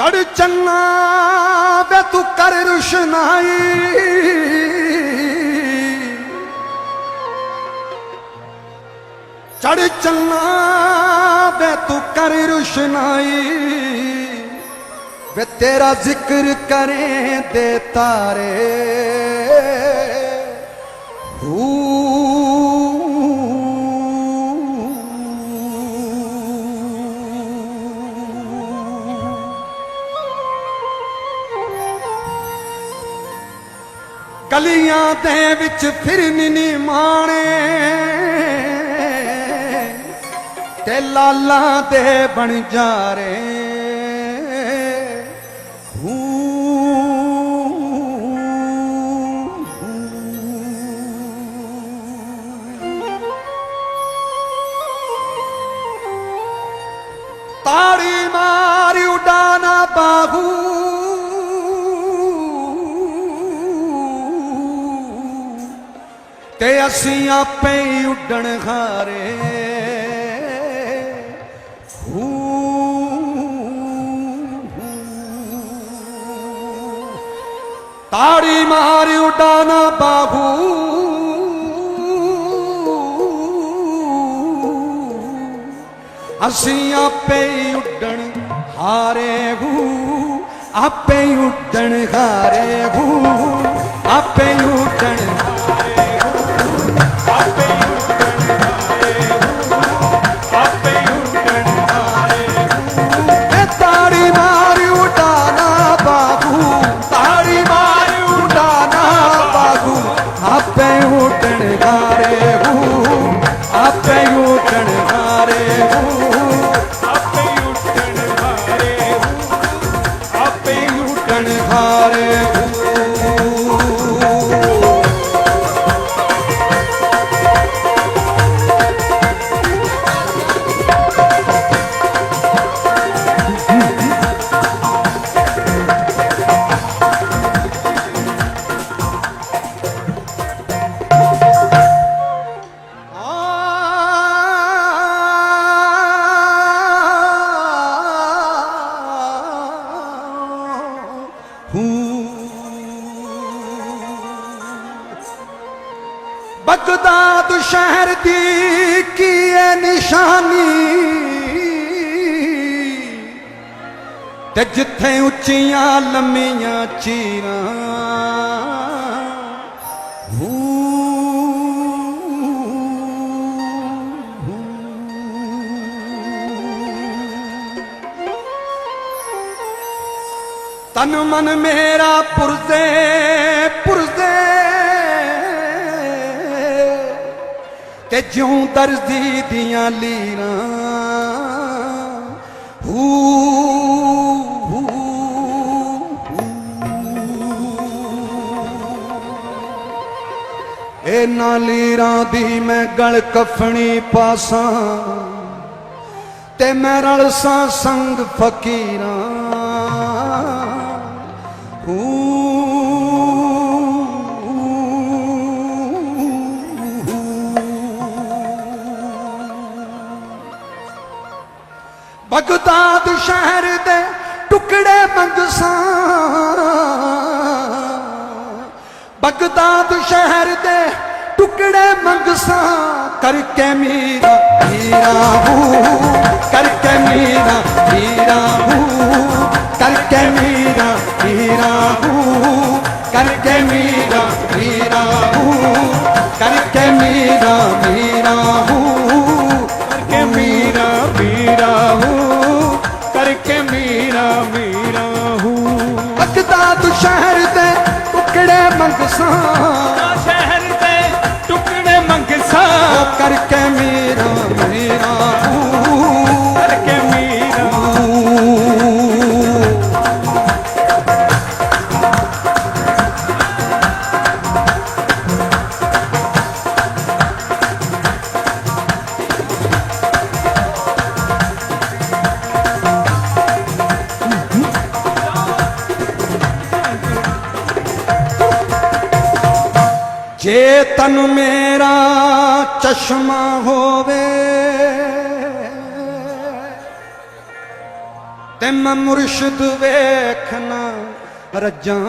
ਚੜ ਚੰਨਾ ਵੇ ਤੂੰ ਕਰ ਰੁਸ਼ਨਾਈ ਚੜ ਚੰਨਾ ਵੇ ਤੂੰ ਕਰ ਰੁਸ਼ਨਾਈ ਵੇ ਤੇਰਾ ਜ਼ਿਕਰ ਕਰੇ ਦੇ ਤਾਰੇ। ਹੂ ਕਲੀਆਂ ਦੇ ਵਿੱਚ ਫਿਰਨ ਨੀ ਮਾਣੇ। ਤੇ ਲਾਲਾਂ ਦੇ ਬਣ ਜਾ ਰਹੇ। ਤੇ ਅਸੀਂ ਆਪੇ ਹੀ ਉੱਡਣ ਖਾਰੇ ਹੂ ਤਾੜੀ ਮਾਰੀ ਉਡਾਨਾ ਬਾਹੂ। ਅਸੀਂ ਆਪੇ ਹੀ ਉੱਡਣ ਹਾਰੇ ਹੂ, ਆਪੇ ਹੀ ਉੱਡਣ ਹਾਰੇ ਹੂ, ਆਪੇ ਹੀ ਉੱਡਣ ਹਾਰੇ ਆਪੇ ਹੀ ਉੱਡਣ ਹਾਰੇ ਹੂ। ਸ਼ਹਿਰ ਦੀ ਕੀ ਹੈ ਨਿਸ਼ਾਨੀ? ਤੇ ਜਿੱਥੇ ਉੱਚੀਆਂ ਲੰਮੀਆਂ ਚੀਰਾਂ। ਤਨ ਮਨ ਮੇਰਾ ਪੁਰਜ਼ੇ ਪੁਰਜ਼ੇ ਤੇ ਜਿਉਂ ਦਰਦੀ ਦੀਆਂ ਲੀਰਾਂ। ਹੂ। ਇਹਨਾਂ ਲੀਰਾਂ ਦੀ ਮੈਂ ਗਲ ਕਫਣੀ ਪਾਸਾਂ ਤੇ ਮੈਂ ਰਲਸਾਂ ਸੰਗ ਫਕੀਰਾਂ। ਬਗਦਾਦ ਸ਼ਹਿਰ ਦੇ ਟੁਕੜੇ ਮੰਗਸਾਂ। ਬਗਦਾਦ ਸ਼ਹਿਰ ਦੇ ਟੁਕੜੇ ਮੰਗਸਾਂ। ਕਰਕੇ ਮੀਰਾ ਹੀਰਾ ਹੂ। ਕਰਕੇ ਮੀਰਾ ਹੀਰਾ ਹੂ। ਕਰਕੇ ਮੀਰਾ ਹੀਰਾ ਹੂ। ਕਰਕੇ ਮੀਰਾ ਹੀਰਾ ਹੂ। ਕਰਕੇ ਮੀਰਾ ਮੀਰਾ ਜੇ ਤਨ ਮੇਰਾ ਚਸ਼ਮਾ ਹੋਵੇ, ਤੇ ਮੈਂ ਮੁਰਸ਼ਿਦ ਵੇਖਣਾ ਰੱਜਾਂ।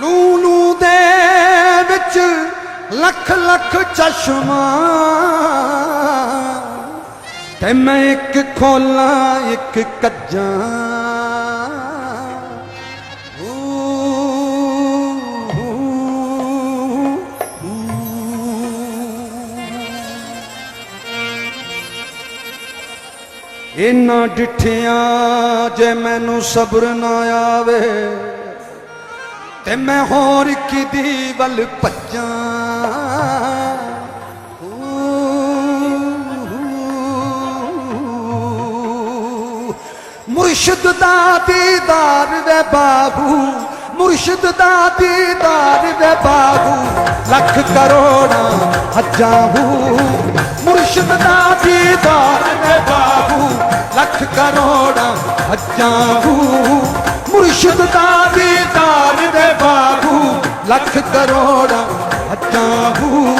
ਲੂਲੂ ਦੇ ਵਿੱਚ ਲੱਖ ਲੱਖ ਚਸ਼ਮਾ। ਤੇ ਮੈਂ ਇੱਕ ਖੋਲਾਂ, ਇੱਕ ਕੱਜਾਂ। ਇਨਾ ਡਿਠਿਆਂ ਜੇ ਮੈਨੂੰ ਸਬਰ ਨਾ ਆਵੇ, ਤੇ ਮੈਂ ਹੋਰ ਕਿਦੀ ਵੱਲ ਭੱਜਾਂ। ਮੁਰਸ਼ਿਦ ਦਾ ਦੀਦਾਰ ਵੇ ਬਾਬੂ, ਮੁਰਸ਼ਿਦ ਦਾ ਦੀਦਾਰ ਵੇ ਬਾਬੂ। ਲੱਖ ਕਰੋੜਾਂ ਹੱਜਾਂ ਹੂ। ਮੁਰਸ਼ਿਦ ਦਾ ਦੀਦਾਰ ਵੇ ਬਾਬੂ, ਲੱਖ ਕਰੋੜਾਂ ਹੱਜਾਂ ਹੂ। ਮੁਰਸ਼ਿਦ ਦਾ ਦੀਦਾਰ ਵੇ ਬਾਬੂ, ਲੱਖ ਕਰੋੜਾਂ ਹੱਜਾਂ ਹੂ।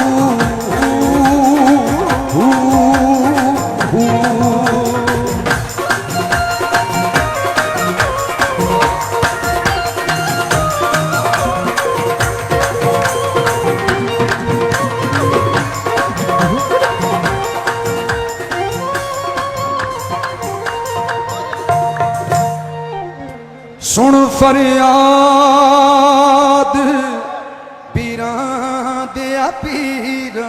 ਸੁਣ ਫਰਿਆਦ ਪੀਰਾਂ ਦੇ ਆ ਪੀਰਾਂ।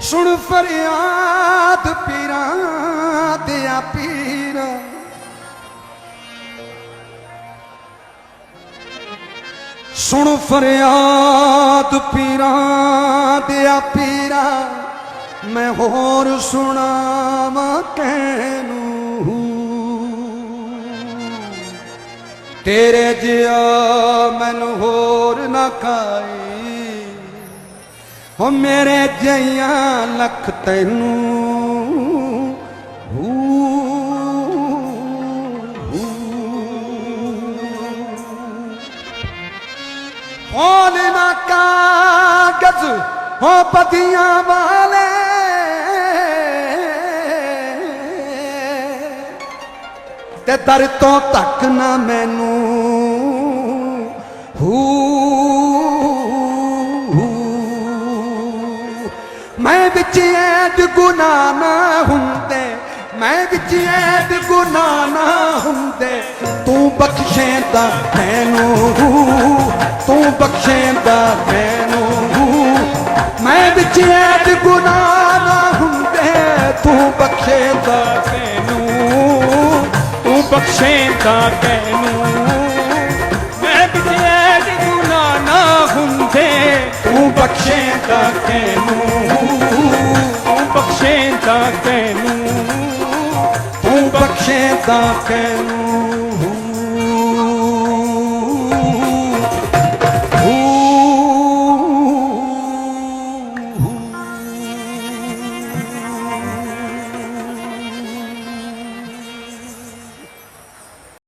ਸੁਣ ਫਰਿਆਦ, ਪੀਰਾਂ ਦੇ ਆ ਪੀਰਾਂ। ਸੁਣ ਫਰਿਆਦ, ਪੀਰਾਂ ਦੇ ਆ ਪੀਰਾਂ ਮੈਂ ਹੋਰ ਸੁਣਾਵਾਂ ਕੈਨੂੰ ਤੇਰੇ ਜਿਆ ਮੈਨੂੰ ਹੋਰ ਨਾ ਖਾਈ ਹੋ ਮੇਰੇ ਜਈਆਂ ਲੱਖ ਤੈਨੂੰ। ਹੂ ਹੋਲ ਨਾ ਕਾਗਜ਼ ਹੋ ਪਤੀਆਂ ਵਾਲੇ। ਤੇ ਦਰ ਤੋਂ ਤੱਕ ਨਾ ਮੈਨੂੰ ਹੂ ਮੈਂ ਵਿੱਚ ਐਦ ਗੁਨਾਹ ਨਾ ਹੁੰਦੇ, ਮੈਂ ਵਿੱਚ ਐਦ ਗੁਨਾਹ ਨਾ ਹੁੰਦੇ। ਤੂੰ ਬਖਸ਼ੇਂਦਾ ਮੈਨੂੰ ਤੂੰ ਬਖਸ਼ੇਂਦਾ ਮੈਨੂੰ ਮੈਂ ਵਿੱਚ ਐਦ ਗੁਨਾਹ ਨਾ ਹੁੰਦੇ, ਤੂੰ ਬਖਸ਼ੇਂਦਾ ਤੈਨੂੰ, ਤੂੰ ਬਖਸ਼ੇਂਦਾ ਤੈਨੂੰ। ਮੈਂ ਵਿੱਚ ਦੇ ਗੁਨਾਹ ਨਾ ਹੁੰਦੇ, ਤੂੰ ਬਖਸ਼ੇਂਦਾ ਤੈਨੂੰ, ਤੂੰ ਬਖਸ਼ੇਂਦਾ ਤੈਨੂੰ, ਤੂੰ ਬਖਸ਼ੇਂਦਾ ਤੈਨੂੰ।